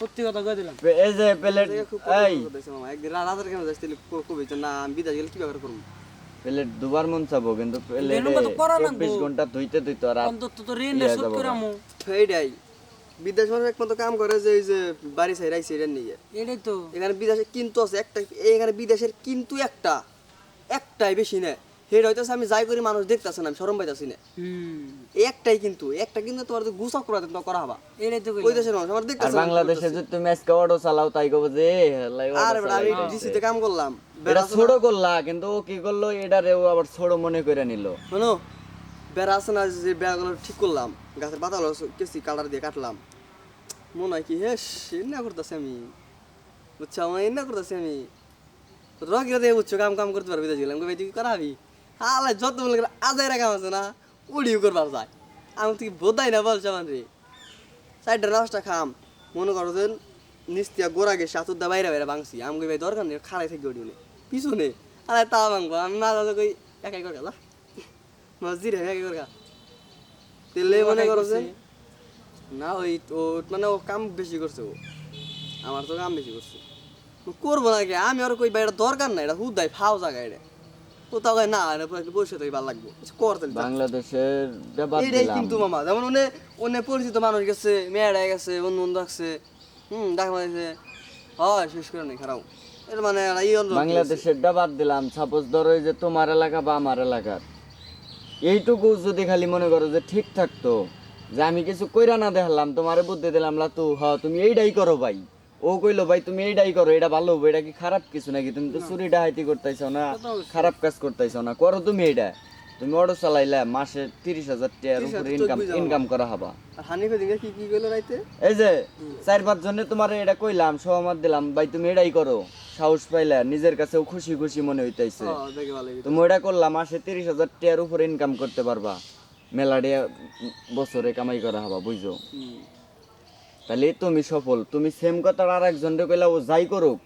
সত্যি কথা কয়ে দিলাম। এই যে প্লেট এই পছন্দ করতেছে মামা। একদিন রাতের কেন যাচ্ছি কবি না আমি বিদেশ গেলে কি ব্যাপার করব? প্লেট দুবার মন চাবো কিন্তু প্লেটে এরকম তো করা লাগবো। চব্বিশ ঘণ্টা ধুইতে ধুইতে রাত অন্তত তো ঋণ ইয়ে শোধ এইটাই বিদেশ মানুষ একমাত্র কাম করে যে এই যে বাড়ি সাইড আইসি এটা নিয়ে। এটাই তো। এখানে বিদেশে কিন্তু আছে একটা এখানে বিদেশের কিন্তু একটা একটাই বেশি নেই হেড হইতেছে আমি যাই করি মানুষ দেখতেছে না আমি সরম পাইতাছি না। একটাই কিন্তু একটা কিন্তু তোমার তো গুছা করা তো করা হবা। এটাই ওই দেশের মানুষ আমার দেখতেছে বাংলাদেশে যদি তুমি আজকে অটো চালাও তাই কব যে আর আমি ডিসিতে কাম করলাম। এটা ছোট করলা কিন্তু ও কি করল এটারেও আবার ছোট মনে করে নিল। শোনো বেড়া আছে না যে বেড়াগুলো ঠিক করলাম গাছের পাতাগুলো কেসি কালার দিয়ে কাটলাম। মনে হয় কি হেস এন্না করতেছি আমি। বুঝছ আমার এন্না করতেছি আমি। রকিরা দিয়ে বুঝছ কাম কাম করতে পারবি কবে তুই করাবি? আলাই যত বলে আজাই কাম আছে না উড়িও করবার যায়। আমি তুই বোধাই না বলছো আমার রে। সাইডটা রাস্তা খাম। মনে করো যে নিস্তিয়া গোড়া গেছে আতুর দা বাইরে বাইরে ভাঙছি। আমি ভাই দরকার নেই খাড়াই থেকে উঠি পিছনে। আরে তা ভাঙবো আমি না দাদা কই একাই করে গেলা মসজিদ একাই করে গা তেলে মনে করো যে না ওই ও মানে ও কাম বেশি করছে ও। আমার তো কাম বেশি করছে। করব না কি আমি আর কই এটা দরকার নাই এটা হুদাই ফাও জায়গা এটা। না একটু থেকে ভালো লাগবো। বাংলাদেশের ব্যাপার এটাই কিন্তু মামা যেমন পরিচিত মানুষ গেছে মেয়েরা গেছে বন্ধু আসছে হুম ডাক মারিছে হয় শেষ করে নেই খারাপ। এটা মানে একটা ই অন্য বাংলাদেশের বাদ দিলাম। সাপোজ ধরো যে তোমার এলাকা বা আমার এলাকার। এইটুকু যদি খালি মনে করো যে ঠিক থাকতো যে আমি কিছু কইরা না দেখালাম তোমারে বুদ্ধি দিলাম লাতু হ তুমি এইটাই করো ভাই। ও কইলো ভাই তুমি এইটাই করো এটা ভালো হবে এটা কি খারাপ কিছু নাকি? তুমি তো চুরি ডাহাইতি করতেছো না খারাপ কাজ করতেছো না। করো তুমি এইটা তুমি অটো চালাইলা মাসে তিরিশ হাজার টাকার উপরে ইনকাম ইনকাম করা হবা। আর হানিফে দিকে কি কি কইলো রাইতে? এই যে চার পাঁচ জনে তোমার এটা কইলাম সহমত দিলাম ভাই তুমি এটাই করো সাহস পাইলা নিজের কাছেও খুশি খুশি মনে হইতাইছে। ভালো তুমি ওটা করলাম মাসে তিরিশ হাজার টাকার উপরে ইনকাম করতে পারবা। মেলা টাকা বছরে কামাই করা হবা বুঝছ? তাহলে তুমি সফল তুমি সেম কথা আর একজন কইলা ও যাই করুক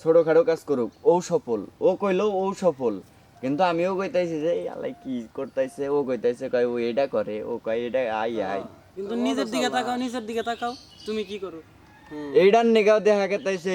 ছোটখাটো কাজ করুক ও সফল ও কইলো ও সফল। কিন্তু আমিও কইতাইছি যে আলাই কি করতাইছে? ও কইতাইছে কয় ও এটা করে ও কয় এটা আই আই। কিন্তু নিজের দিকে তাকাও নিজের দিকে তাকাও তুমি কি করো? এইটার নিগাও দেখা গেতাইছে